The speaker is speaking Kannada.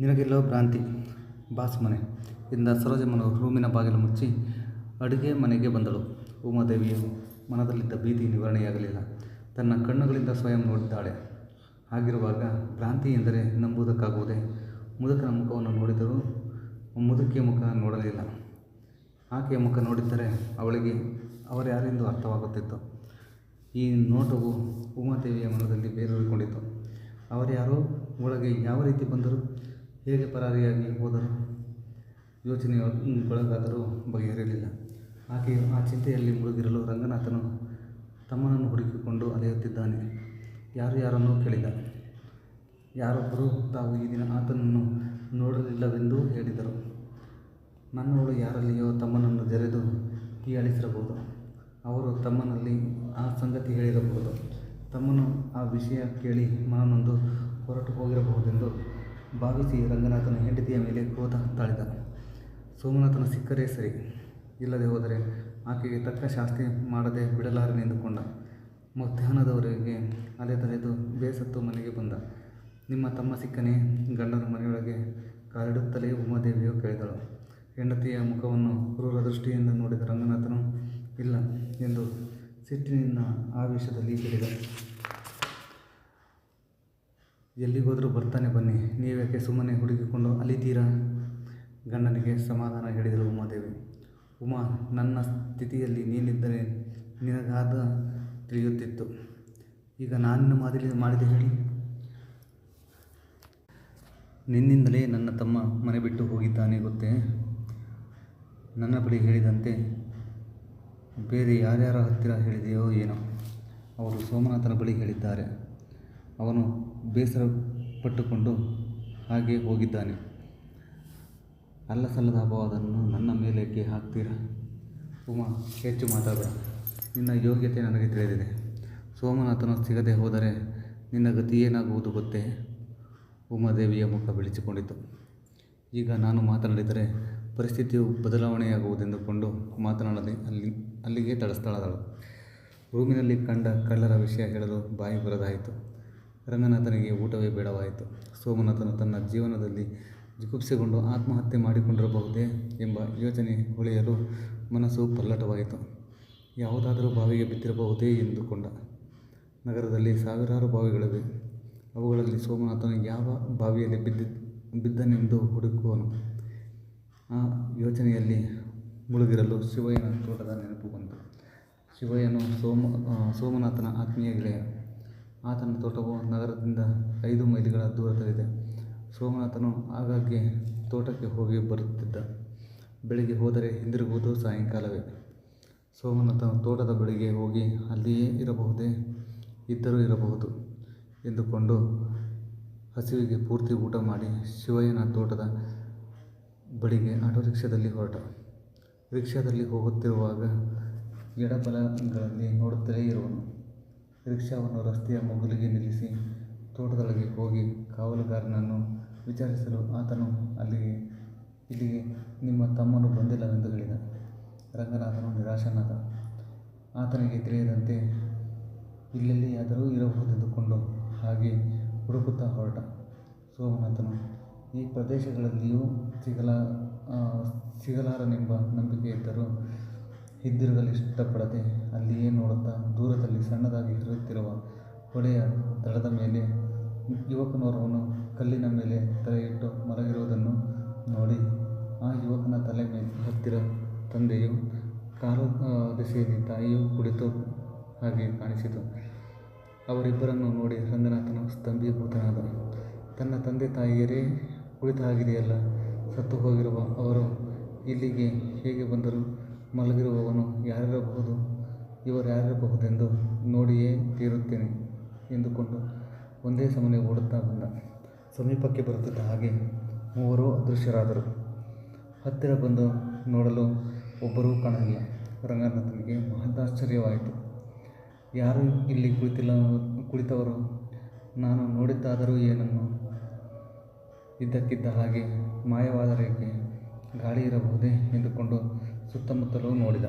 ನಿನಗೆಲ್ಲೋ ಭ್ರಾಂತಿ. ಬಾಸ್ ಮನೆ. ಇಂದ ಸರೋಜಮ್ಮನು ರೂಮಿನ ಬಾಗಿಲು ಮುಚ್ಚಿ ಅಡುಗೆ ಮನೆಗೆ ಬಂದಳು. ಉಮಾದೇವಿಯು ಮನದಲ್ಲಿದ್ದ ಭೀತಿ ನಿವಾರಣೆಯಾಗಲಿಲ್ಲ. ತನ್ನ ಕಣ್ಣುಗಳಿಂದ ಸ್ವಯಂ ನೋಡಿದ್ದಾಳೆ. ಹಾಗಿರುವಾಗ ಭ್ರಾಂತಿ ಎಂದರೆ ನಂಬುವುದಕ್ಕಾಗುವುದೇ? ಮುದುಕನ ಮುಖವನ್ನು ನೋಡಿದರೂ ಮುದುಕಿಯ ಮುಖ ನೋಡಲಿಲ್ಲ. ಆಕೆಯ ಮುಖ ನೋಡಿದ್ದರೆ ಅವಳಿಗೆ ಅವರ್ಯಾರೆಂದು ಅರ್ಥವಾಗುತ್ತಿತ್ತು. ಈ ನೋಟವು ಉಮಾದೇವಿಯ ಮನದಲ್ಲಿ ಬೇರೂರಿಕೊಂಡಿತು ಅವರ್ಯಾರೋ ಒಳಗೆ ಯಾವ ರೀತಿ ಬಂದರು? ಹೇಗೆ ಪರಾರಿಯಾಗಿ ಹೋದರು ಯೋಚನೆಗೊಳಗಾದರೂ ಬಗೆಹರಿಯಲಿಲ್ಲ. ಆಕೆಯು ಆ ಚಿಂತೆಯಲ್ಲಿ ಮುಳುಗಿರಲು ರಂಗನಾಥನು ತಮ್ಮನನ್ನು ಹುಡುಕಿಕೊಂಡು ಅಲೆಯುತ್ತಿದ್ದಾನೆ. ಯಾರು ಯಾರನ್ನೂ ಕೇಳಿದ ಯಾರೊಬ್ಬರು ತಾವು ಈ ದಿನ ಆತನನ್ನು ನೋಡಲಿಲ್ಲವೆಂದು ಹೇಳಿದರು. ನನ್ನವಳು ಯಾರಲ್ಲಿಯೋ ತಮ್ಮನನ್ನು ಜರೆದು ಹೀಯಾಳಿಸಿರಬಹುದು. ಅವರು ತಮ್ಮನಲ್ಲಿ ಆ ಸಂಗತಿ ಹೇಳಿರಬಹುದು. ತಮ್ಮನು ಆ ವಿಷಯ ಕೇಳಿ ಮನನೊಂದು ಹೊರಟು ಹೋಗಿರಬಹುದೆಂದು ಭಾವಿಸಿ ರಂಗನಾಥನ ಹೆಂಡತಿಯ ಮೇಲೆ ಕ್ರೋಧ ತಾಳಿದ ಸೋಮನಾಥನ ಸಿಕ್ಕರೆ ಸರಿ. ಇಲ್ಲದೆ ಹೋದರೆ ಆಕೆಗೆ ತಕ್ಕ ಶಾಸ್ತಿ ಮಾಡದೆ ಬಿಡಲಾರನೆಂದುಕೊಂಡ ಮಧ್ಯಾಹ್ನದವರೆಗೆ ಅಲೆ ತಲೆದು ಬೇಸತ್ತು ಮನೆಗೆ ಬಂದ. ನಿಮ್ಮ ತಮ್ಮ ಸಿಕ್ಕನೆ ಗಂಡನ ಮನೆಯೊಳಗೆ ಕಾಲಿಡುತ್ತಲೇ ಉಮಾದೇವಿಯು ಕೇಳಿದಳು. ಹೆಂಡತಿಯ ಮುಖವನ್ನು ಕ್ರೂರ ದೃಷ್ಟಿಯಿಂದ ನೋಡಿದ ರಂಗನಾಥನು, ಇಲ್ಲ ಎಂದು ಸಿಟ್ಟಿನಿಂದ ಆವೇಶದಲ್ಲಿ ಹೇಳಿದ. ಎಲ್ಲಿಗೋದರೂ ಬರ್ತಾನೆ ಬನ್ನಿ. ನೀವೇಕೆ ಸುಮ್ಮನೆ ಹುಡುಕಿಕೊಂಡು ಅಲಿತೀರಾ? ಗಂಡನಿಗೆ ಸಮಾಧಾನ ಹೇಳಿದಳು ಉಮಾದೇವಿ. ಉಮಾ, ನನ್ನ ಸ್ಥಿತಿಯಲ್ಲಿ ನೀನಿದ್ದರೆ ನಿನಗಾದ ತಿಳಿಯುತ್ತಿತ್ತು. ಈಗ ನಾನು ಮಾದಲಿ ಮಾಡಿದೆ ಹೇಳಿ. ನಿನ್ನಿಂದಲೇ ನನ್ನ ತಮ್ಮ ಮನೆ ಬಿಟ್ಟು ಹೋಗಿದ್ದಾನೆ ಗೊತ್ತೇ? ನನ್ನ ಬಳಿ ಹೇಳಿದಂತೆ ಬೇರೆ ಯಾರ್ಯಾರ ಹತ್ತಿರ ಹೇಳಿದೆಯೋ ಏನೋ. ಅವರು ಸೋಮನಾಥನ ಬಳಿ ಹೇಳಿದ್ದಾರೆ. ಅವನು ಬೇಸರ ಪಟ್ಟುಕೊಂಡು ಹಾಗೆ ಹೋಗಿದ್ದಾನೆ. ಅಲ್ಲ ಸಲ್ಲದ ಅಪವಾದವನ್ನು ನನ್ನ ಮೇಲೆಕ್ಕೆ ಹಾಕ್ತೀರಾ? ಉಮಾ, ಹೆಚ್ಚು ಮಾತಾಡ. ನಿನ್ನ ಯೋಗ್ಯತೆ ನನಗೆ ತಿಳಿದಿದೆ. ಸೋಮನಾಥನು ಸಿಗದೆ ಹೋದರೆ ನಿನ್ನ ಗತಿ ಏನಾಗುವುದು ಗೊತ್ತೇ? ಉಮಾದೇವಿಯ ಮುಖ ಬೆಳೆಸಿಕೊಂಡಿತು. ಈಗ ನಾನು ಮಾತನಾಡಿದರೆ ಪರಿಸ್ಥಿತಿಯು ಬದಲಾವಣೆಯಾಗುವುದೆಂದುಕೊಂಡು ಮಾತನಾಡದೆ ಅಲ್ಲಿ, ಅಲ್ಲಿಗೆ ತಡಸ್ತಾಳದಳು ರೂಮಿನಲ್ಲಿ ಕಂಡ ಕಳ್ಳರ ವಿಷಯ ಹೇಳಲು ಬಾಯಿ ಬರದಾಯಿತು. ರಂಗನಾಥನಿಗೆ ಊಟವೇ ಬೇಡವಾಯಿತು. ಸೋಮನಾಥನು ತನ್ನ ಜೀವನದಲ್ಲಿ ಜಿಗುಪ್ಸೆಗೊಂಡು ಆತ್ಮಹತ್ಯೆ ಮಾಡಿಕೊಂಡಿರಬಹುದೇ ಎಂಬ ಯೋಚನೆ ಹೊಳೆಯಲು ಮನಸ್ಸು ಪಲ್ಲಟವಾಯಿತು. ಯಾವುದಾದರೂ ಬಾವಿಗೆ ಬಿದ್ದಿರಬಹುದೇ ಎಂದುಕೊಂಡ ನಗರದಲ್ಲಿ ಸಾವಿರಾರು ಬಾವಿಗಳಿವೆ. ಅವುಗಳಲ್ಲಿ ಸೋಮನಾಥನು ಯಾವ ಬಾವಿಯಲ್ಲಿ ಬಿದ್ದ, ಬಿದ್ದನೆಂದು ಹುಡುಕುವನು? ಆ ಯೋಚನೆಯಲ್ಲಿ ಮುಳುಗಿರಲು ಶಿವಯ್ಯನ ತೋಟದ ನೆನಪು ಬಂತು. ಶಿವಯ್ಯನು ಸೋಮ ಸೋಮನಾಥನ ಆತ್ಮೀಯ ಗೆಳೆಯ. ಆತನ ತೋಟವು ನಗರದಿಂದ ಐದು ಮೈಲಿಗಳ ದೂರದಲ್ಲಿದೆ. ಸೋಮನಾಥನು ಆಗಾಗ್ಗೆ ತೋಟಕ್ಕೆ ಹೋಗಿ ಬರುತ್ತಿದ್ದ. ಬೆಳಿಗ್ಗೆ ಹೋದರೆ ಹಿಂದಿರುಗುವುದು ಸಾಯಂಕಾಲವೇ. ಸೋಮನಾಥನು ತೋಟದ ಬಳಿಗೆ ಹೋಗಿ ಅಲ್ಲಿಯೇ ಇರಬಹುದೇ? ಇದ್ದರೂ ಇರಬಹುದು ಎಂದುಕೊಂಡು ಹಸಿವಿಗೆ ಪೂರ್ತಿ ಊಟ ಮಾಡಿ ಶಿವಯ್ಯನ ತೋಟದ ಬಳಿಗೆ ಆಟೋ ರಿಕ್ಷಾದಲ್ಲಿ ಹೊರಟ. ರಿಕ್ಷಾದಲ್ಲಿ ಹೋಗುತ್ತಿರುವಾಗ ಎಡಬಲಗಳಲ್ಲಿ ನೋಡುತ್ತಲೇ ಇರುವನು. ರಿಕ್ಷಾವನ್ನು ರಸ್ತೆಯ ಮುಗುಲಿಗೆ ನಿಲ್ಲಿಸಿ ತೋಟದೊಳಗೆ ಹೋಗಿ ಕಾವಲುಗಾರನನ್ನು ವಿಚಾರಿಸಲು ಆತನು ಅಲ್ಲಿಗೆ, ಇಲ್ಲಿಗೆ ನಿಮ್ಮ ತಮ್ಮನು ಬಂದಿಲ್ಲವೆಂದು ಹೇಳಿದ. ರಂಗನಾಥನು ನಿರಾಶನಾದ. ಆತನಿಗೆ ತಿಳಿಯದಂತೆ ಇಲ್ಲೆಲ್ಲಿಯಾದರೂ ಇರಬಹುದೆಂದುಕೊಂಡು ಹಾಗೆ ಹುಡುಕುತ್ತಾ ಹೊರಟ. ಸೋಮನಾಥನು, ಈ ಪ್ರದೇಶಗಳಲ್ಲಿಯೂ ಸಿಗಲ ಸಿಗಲಾರನೆಂಬ ನಂಬಿಕೆ ಇದ್ದರೂ ಹಿಂದಿರುಗಲಿಷ್ಟಪಡದೆ ಅಲ್ಲಿಯೇ ನೋಡುತ್ತಾ ದೂರದಲ್ಲಿ ಸಣ್ಣದಾಗಿ ಹರಿಯುತ್ತಿರುವ ಹೊಳೆಯ ದಡದ ಮೇಲೆ ಯುವಕನೋರ್ವನು ಕಲ್ಲಿನ ಮೇಲೆ ತಲೆಯಿಟ್ಟು ಮಲಗಿರುವುದನ್ನು ನೋಡಿ, ಆ ಯುವಕನ ತಲೆ ಮೇಲೆ ಹತ್ತಿರ ತಂದೆಯು ಕಾಲು ದೆಸೆಯಲ್ಲಿ ತಾಯಿಯೂ ಕುಳಿತು ಹಾಗೆ ಕಾಣಿಸಿತು. ಅವರಿಬ್ಬರನ್ನು ನೋಡಿ ರಂಗನಾಥನು ಸ್ತಂಭೀಭೂತನಾದ ತನ್ನ ತಂದೆ ತಾಯಿಯರೇ, ಕುಳಿತ ಹಾಗಿದೆಯಲ್ಲ, ಸತ್ತು ಹೋಗಿರುವ ಅವರು ಇಲ್ಲಿಗೆ ಹೇಗೆ ಬಂದರು? ಮಲಗಿರುವವನು ಯಾರಿರಬಹುದು? ಇವರ್ಯಾರಿರಬಹುದೆಂದು ನೋಡಿಯೇ ತೀರುತ್ತೇನೆ ಎಂದುಕೊಂಡು ಒಂದೇ ಸಮನೆ ಓಡುತ್ತಾ ಬಂದ. ಸಮೀಪಕ್ಕೆ ಬರುತ್ತಿದ್ದ ಹಾಗೆ ಮೂವರೂ ಅದೃಶ್ಯರಾದರು. ಹತ್ತಿರ ಬಂದು ನೋಡಲು ಒಬ್ಬರೂ ಕಾಣಲಿಲ್ಲ. ರಂಗನಾಥನಿಗೆ ಮಹದಾಶ್ಚರ್ಯವಾಯಿತು. ಯಾರೂ ಇಲ್ಲಿ ಕುಳಿತಿಲ್ಲ, ಕುಳಿತವರು? ನಾನು ನೋಡಿದ್ದಾದರೂ ಏನನ್ನು? ಇದ್ದಕ್ಕಿದ್ದ ಹಾಗೆ ಮಾಯವಾದರಿಗೆ ಗಾಳಿ ಇರಬಹುದೇ ಎಂದುಕೊಂಡು ಸುತ್ತಮುತ್ತಲೂ ನೋಡಿದ.